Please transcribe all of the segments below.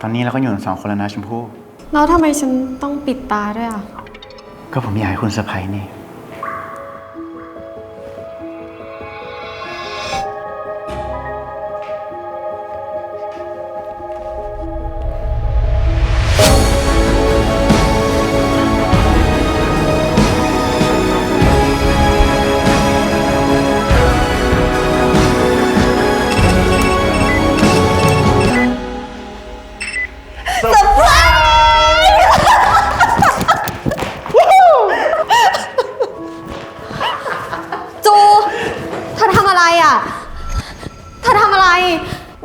ตอนนี้เราก็อยู่กันสองคนแล้วนะชมพู่ แล้วทำไมฉันต้องปิดตาด้วยอะ ก็ผมอยากให้คุณเซอร์ไพรส์นี่ อทำอะไรอะ เธอทำอะไร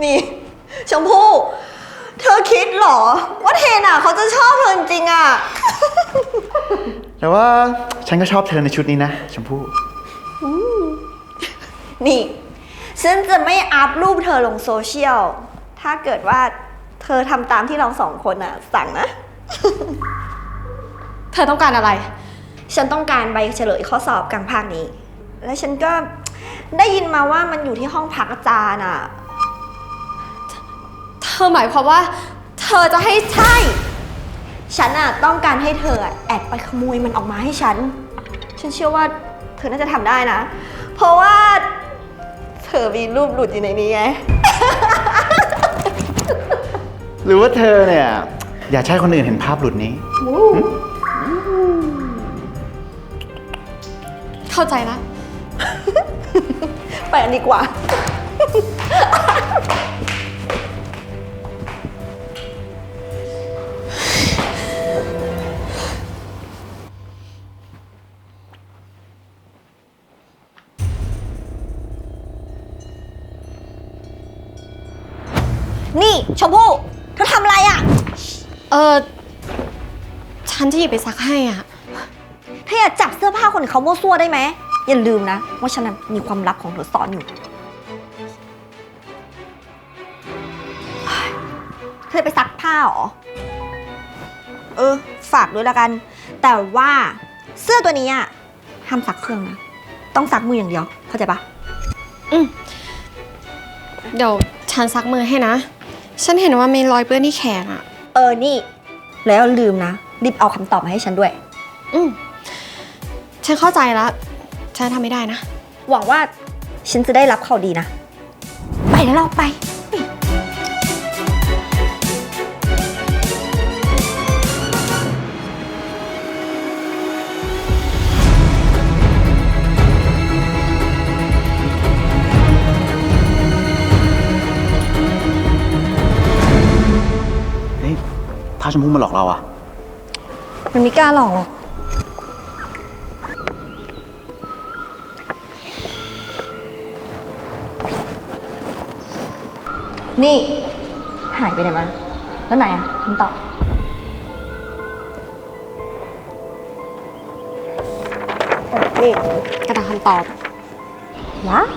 นี่ชมพู่ เธอคิดเหรอ ว่าเทนอะ เขาจะชอบเธอจริงๆอะ แต่ว่าฉันก็ชอบเธอในชุดนี้นะชมพู่ นี่ ฉันจะไม่อัพรูปเธอลงโซเชียล ถ้าเกิดว่าเธอทำตามที่เราสองคนอะ สั่งนะ เธอต้องการอะไร ฉันต้องการใบเฉลยข้อสอบกลางภาคนี้ และฉันก็ ได้ยินมาว่ามันอยู่ที่ห้องพักอาจารย์อะเธอหมายความว่า เธอจะให้ใช่ ฉันอะต้องการให้เธออะแอบไปขโมยมันออกมาให้ฉัน ฉันเชื่อว่าเธอน่าจะทำได้นะ เพราะว่า เธอมีรูปหลุดอยู่ในนี้ไง หรือว่าเธอเนี่ย อยากใช้คนอื่นเห็นภาพหลุดนี้ เข้าใจนะ ไปอันดีกว่า นี่ชมพู่เธอทำอะไรอะ เออฉันจะหยิบไปซักให้อะ เธออย่าจับเสื้อผ้าคนอื่นเขามั่วซั่วได้ไหม อย่าลืมนะ ว่าฉันนะมีความลับของเธอซ่อนอยู่เธอไปซักผ้าเหรอ เออ ฝากด้วยละกัน แต่ว่าเสื้อตัวนี้อะห้ามซักเครื่องนะ ต้องซักมืออย่างเดียว เข้าใจปะเดี๋ยวฉันซักมือให้นะ ฉันเห็นว่ามีรอยเปื้อนที่แขนอะเออ นี่ แล้วลืมนะ รีบเอาคำตอบมาให้ฉันด้วย อืมฉันเข้าใจแล้ว ฉันทำไม่ได้นะ หวังว่าฉันจะได้รับข่าวดีนะ ไปแล้วเราไปนี่ถ้าชมพู่มาหลอกเราอะมันไม่กล้าหลอกหรอก นี่ หายไปไหนมาแล้วไหนอะคำตอบนี่กระดาษคำตอบว้าว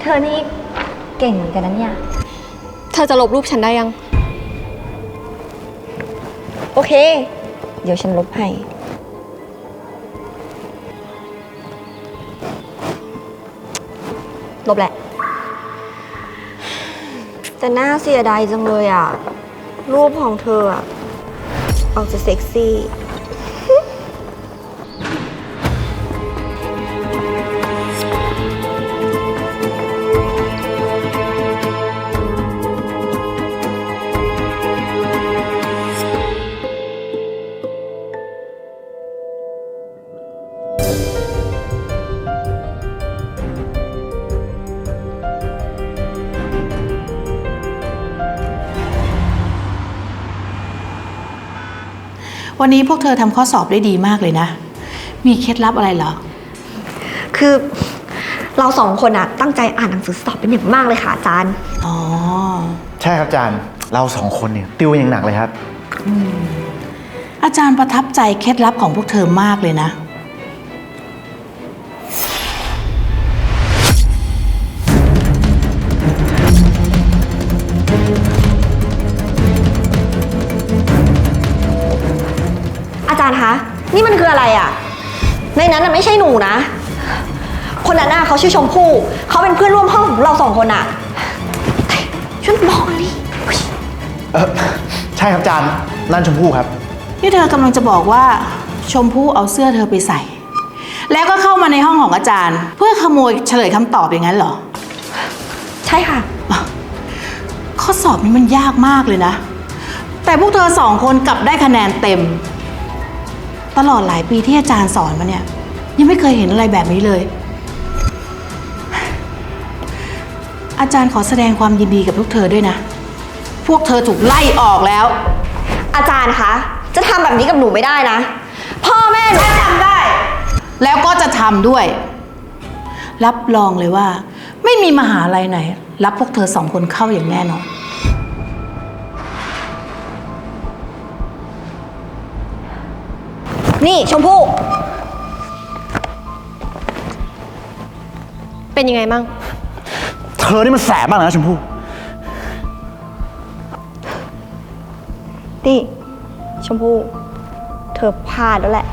เธอนี่เก่งเหมือนกันนะเนี่ย เธอจะลบรูปฉันได้ยัง โอเค เดี๋ยวฉันลบให้ ลบแหละ แต่น่าเสียดายจังเลยอะ รูปของเธออะออกจะเซ็กซี่ วันนี้พวกเธอทำข้อสอบได้ดีมากเลยนะ มีเคล็ดลับอะไรเหรอ คือเราสองคนอะตั้งใจอ่านหนังสือสอบเป็นอย่างมากเลยค่ะอาจารย์ อ๋อ ใช่ครับอาจารย์ เราสองคนเนี่ยติวอย่างหนักเลยครับ อาจารย์ประทับใจเคล็ดลับของพวกเธอมากเลยนะ นี่มันคืออะไรอะ ในนั้นน่ะไม่ใช่หนูนะ คนนั้นน่ะเขาชื่อชมพู่เขาเป็นเพื่อนร่วมห้องของเราสองคนอะฉันบอกเลยเออใช่ครับอาจารย์นั่นชมพู่ครับ นี่เธอกำลังจะบอกว่า ชมพู่เอาเสื้อเธอไปใส่ แล้วก็เข้ามาในห้องของอาจารย์ เพื่อขโมยเฉลยคำตอบอย่างนั้นเหรอ ใช่ค่ะ ข้อสอบนี้มันยากมากเลยนะ แต่พวกเธอสองคนกลับได้คะแนนเต็ม ตลอดหลายปีที่อาจารย์สอนมาเนี่ย ยังไม่เคยเห็นอะไรแบบนี้เลย อาจารย์ขอแสดงความยินดีกับพวกเธอด้วยนะ พวกเธอถูกไล่ออกแล้ว อาจารย์คะ จะทำแบบนี้กับหนูไม่ได้นะ พ่อแม่หนูทำได้ แล้วก็จะทำด้วย รับรองเลยว่า ไม่มีมหาลัยไหน รับพวกเธอสองคนเข้าอย่างแน่นอน นี่ชมพู่ เป็นยังไงมั่ง เธอนี่มันแสบมากเลยนะชมพู่ นี่ ชมพู่ เธอพลาดแล้วแหละ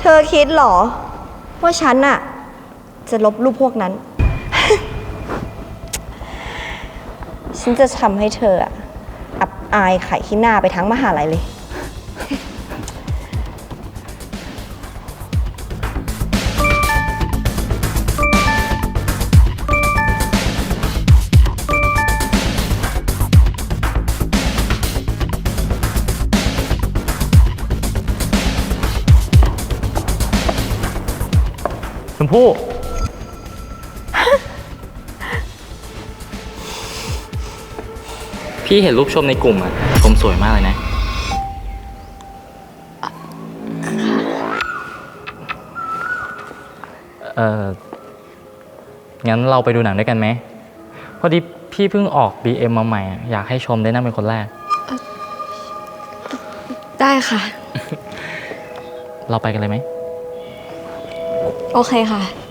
เธอคิดเหรอ ว่าฉันน่ะ จะลบรูปพวกนั้น ฉันจะทำให้เธออะอับอายไข่ขี้หน้าไปทั้งมหาลัยเลย ชมพู่ พี่เห็นรูปชมในกลุ่มอะชมสวยมากเลยนะ เอองั้นเราไปดูหนังด้วยกันไหม พอดีพี่เพิ่งออก BM มาใหม่อะอยากให้ชมได้นั่งเป็นคนแรก ได้ค่ะ เราไปกันเลยไหม โอเคค่ะ